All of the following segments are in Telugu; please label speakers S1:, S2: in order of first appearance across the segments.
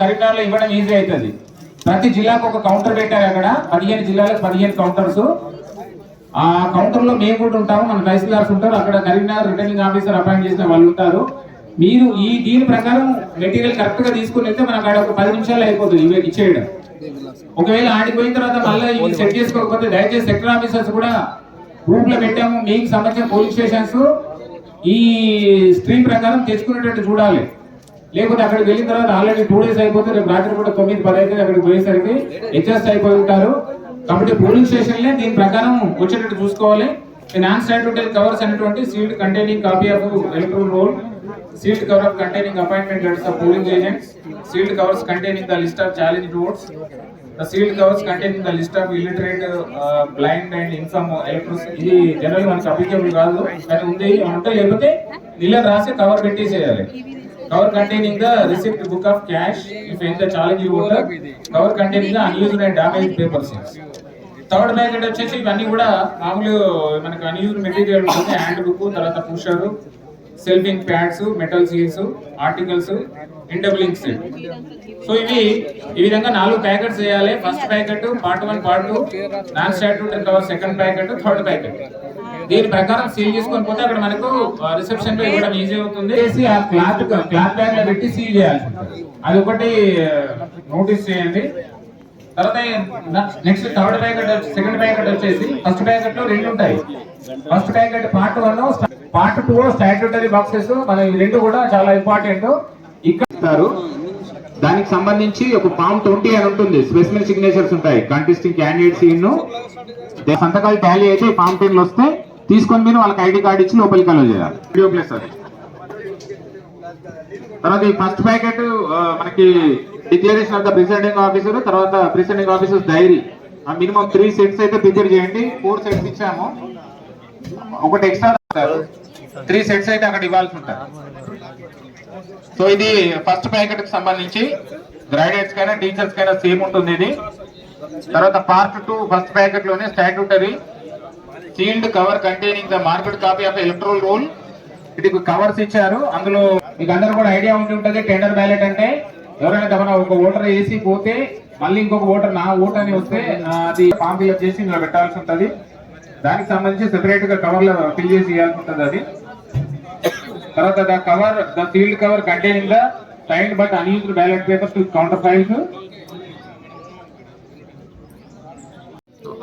S1: కరీంనగర్లో ఇవ్వడం ఈజీ అవుతుంది ప్రతి జిల్లాకు ఒక కౌంటర్ పెట్టారు అక్కడ. పదిహేను జిల్లాలకు పదిహేను కౌంటర్స్ ఆ కౌంటర్లో మేము కూడా ఉంటాము. మన తహసీల్దార్స్ ఉంటారు. అక్కడ కరీంనగర్ రిటర్నింగ్ ఆఫీసర్ అపాయింట్ చేసిన వాళ్ళు ఉంటారు. మీరు ఈ దీని ప్రకారం మెటీరియల్ కరెక్ట్గా తీసుకుని వెళ్తే మనకు ఆడ ఒక పది నిమిషాలు అయిపోతుంది. ఇవి ఇచ్చేయడం. ఒకవేళ ఆడికి పోయిన తర్వాత మళ్ళీ ఇవి సెట్ చేసుకోకపోతే దయచేసి సెక్టర్ ఆఫీసర్స్ కూడా గ్రూప్లో పెట్టాము. మీకు సంబంధించిన పోలీస్ స్టేషన్స్ ఈ స్ట్రీమ్ ప్రకారం తెచ్చుకునేటట్టు చూడాలి. లేకపోతే అక్కడికి వెళ్ళిన తర్వాత ఆల్రెడీ టూ డేస్ అయిపోతే రేపు రాత్రి కూడా తొమ్మిది పది అయితే అక్కడికి పోయేసరికి అడ్జస్ట్ అయిపోయి ఉంటారు. కాబట్టి పోలింగ్ స్టేషన్లే దీని ప్రకారం వచ్చేటట్టు చూసుకోవాలి. నాన్ స్టాట్యూటరీ కవర్స్ అనేటువంటి sealed containing copy of electoral roll sealed cover of containing appointment letters of polling agents sealed covers containing the list of challenge votes the sealed covers containing the list of illiterate blind and infirm infirm ఇది జనరల్ మనకి అప్లికేబుల్ కాదు. కానీ ఉంది ఏమైనా ఉంటే లేకపోతే ఇలా రాసి కవర్ పెట్టేసేయాలి. Cover containing the receipt book of cash if ఎంత the challenge voter cover containing the unused and damage papers third packet వచ్చేసి ఇవన్నీ కూడా మామూలు మనకు అన్యూజ్డ్ మెటీరియల్ ఉంటుంది. హ్యాండ్ బుక్ తర్వాత pusher self inking pads metal seals articles indelible set so ఇవి ఈ విధంగా నాలుగు ప్యాకెట్స్ వేయాలి first packet part one part two non statutory cover second packet third packet దీని ప్రకారం సీల్ చేసుకొని పోతే అక్కడ మనకు రిసెప్షన్లో ఇవ్వడం ఈజీ అవుతుంది. ఆ క్లాత్ క్లాత్ బ్యాగ్లో పెట్టి సీల్ చేయాల్సి అది ఒకటి నోటీస్ చేయండి. తర్వాత next third packet second packet వచ్చేసి ఫస్ట్ ప్యాకెట్లో రెండు ఉంటాయి. First packet part one part two statutory boxes మన రెండు కూడా చాలా ఇంపార్టెంట్ ఇక్కడ దానికి సంబంధించి ఒక ఫామ్ ట్వంటీ అని ఉంటుంది. స్పెసిఫిక్ సిగ్నేచర్స్ ఉంటాయి. కంటెస్టింగ్ క్యాండిడేట్స్ ఇన్ను సంతకాలు టాలీ అయితే ఫామ్ టెన్ వస్తే తీసుకొని మీరు వాళ్ళకి ఐడి కార్డు ఇచ్చి లోపలికి అలో చేయాలి. వీడియో ప్లేస్ అది తర్వాత ఈ ఫస్ట్ ప్యాకెట్ మనకి declaration of the presiding officer తర్వాత presiding officer diary minimum three sets అయితే ప్రిపేర్ చేయండి. ఫోర్ సెట్స్ ఇచ్చాము. ఒకటి ఎక్స్ట్రా త్రీ సెట్స్ అయితే అక్కడ ఇవ్వాల్సి ఉంటుంది. సో ఇది ఫస్ట్ ప్యాకెట్కి సంబంధించి గ్రాడ్యుయేట్స్ కైనా టీచర్స్ కైనా సేమ్ ఉంటుంది ఇది. తర్వాత part two first ప్యాకెట్లోనే statutory sealed cover containing the marked copy of electoral roll ఇది కవర్స్ ఇచ్చారు. అందులో మీకు అందరూ కూడా ఐడియా ఉండి ఉంటుంది టెండర్ బ్యాలెట్ అంటే. ఎవరైనా తమన ఒక ఓటర్ వేసి పోతే మళ్ళీ ఇంకొక ఓటర్ నా ఓటర్ అని వస్తే అది ఫామ్ ఫిల్అప్ చేసి ఇందులో పెట్టాల్సి ఉంటుంది. దానికి సంబంధించి సెపరేట్గా కవర్లో ఫిల్ చేసి ఇవ్వాల్సి ఉంటుంది అది. తర్వాత the cover the sealed cover containing the signed but unused ballot papers to counter files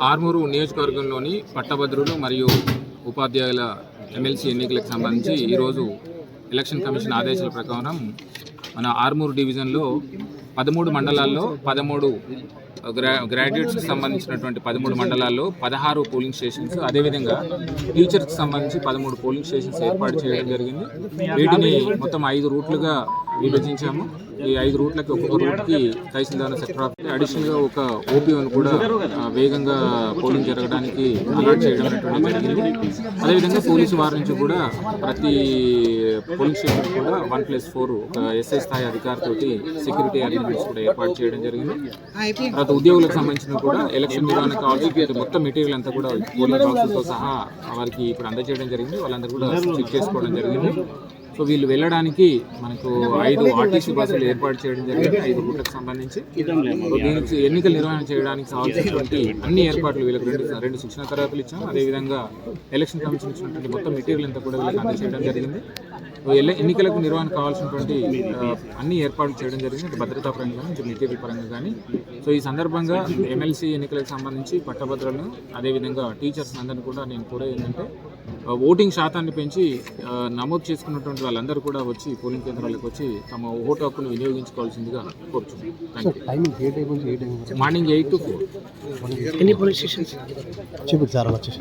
S2: Armur నియోజకవర్గంలోని పట్టభద్రులు మరియు ఉపాధ్యాయుల ఎమ్మెల్సీ ఎన్నికలకు సంబంధించి ఈరోజు ఎలక్షన్ కమిషన్ ఆదేశాల ప్రకారం మన ఆర్మూరు డివిజన్లో పదమూడు మండలాల్లో పదమూడు గ్రా గ్రాడ్యుయేట్స్కి సంబంధించినటువంటి పదమూడు మండలాల్లో పదహారు పోలింగ్ స్టేషన్స్ అదేవిధంగా టీచర్స్కి సంబంధించి పదమూడు పోలింగ్ స్టేషన్స్ ఏర్పాటు చేయడం జరిగింది. వీటిని మొత్తం ఐదు రూట్లుగా విభజించాము. ఈ ఐదు రూట్లకి ఒక్కొక్క రూట్కి తహసీల్దార్ సెక్టర్ ఆఫ్ అడిషనల్గా ఒక ఓపీఓని కూడా వేగంగా పోలింగ్ జరగడానికి అలర్ట్ చేయడం అనేటువంటిది జరిగింది. అదేవిధంగా పోలీసు వారి నుంచి కూడా ప్రతి పోలింగ్ స్టేషన్ కూడా వన్ ప్లస్ ఫోర్ ఒక ఎస్ఐ స్థాయి అధికారితోటి సెక్యూరిటీ అరేంజ్మెంట్స్ కూడా ఏర్పాటు చేయడం జరిగింది. తర్వాత ఉద్యోగులకు సంబంధించిన కూడా ఎలక్షన్ నిర్వహణ కావాల్సిన మొత్తం మెటీరియల్ అంతా కూడా పోలింగ్ బాక్సులతో సహా వారికి ఇప్పుడు అందజేయడం జరిగింది. వాళ్ళందరూ కూడా చెక్ చేసుకోవడం జరిగింది. సో వీళ్ళు వెళ్ళడానికి మనకు ఐదు ఆర్టీసీ బస్సులు ఏర్పాటు చేయడం జరిగింది ఐదు రూట్లకు సంబంధించి. దీనికి ఎన్నికల నిర్వహణ చేయడానికి కావాల్సినటువంటి అన్ని ఏర్పాట్లు వీళ్ళకి రెండు రెండు శిక్షణ తరగతులు ఇచ్చాం అదేవిధంగా ఎలక్షన్ కమిషన్ ఇచ్చినటువంటి మొత్తం మెటీరియల్ అంతా కూడా వీళ్ళకి అందజేయడం జరిగింది. ఎన్నికలకు నిర్వహణ కావాల్సినటువంటి అన్ని ఏర్పాట్లు చేయడం జరిగింది. భద్రతా పరంగా కానీ మెటీరియల్ పరంగా కానీ సో ఈ సందర్భంగా ఎమ్మెల్సీ ఎన్నికలకు సంబంధించి పట్టభద్రులను అదేవిధంగా టీచర్స్ అందరినీ కూడా నేను కూడా ఏంటంటే ఓటింగ్ శాతాన్ని పెంచి నమోదు చేసుకున్నటువంటి వాళ్ళందరూ కూడా వచ్చి పోలింగ్ కేంద్రాలకు వచ్చి తమ ఓటు హక్కును వినియోగించుకోవాల్సిందిగా
S3: time
S2: morning eight to four
S3: ఎన్ని పోలీస్ స్టేషన్స్? చూపించారు వచ్చేసి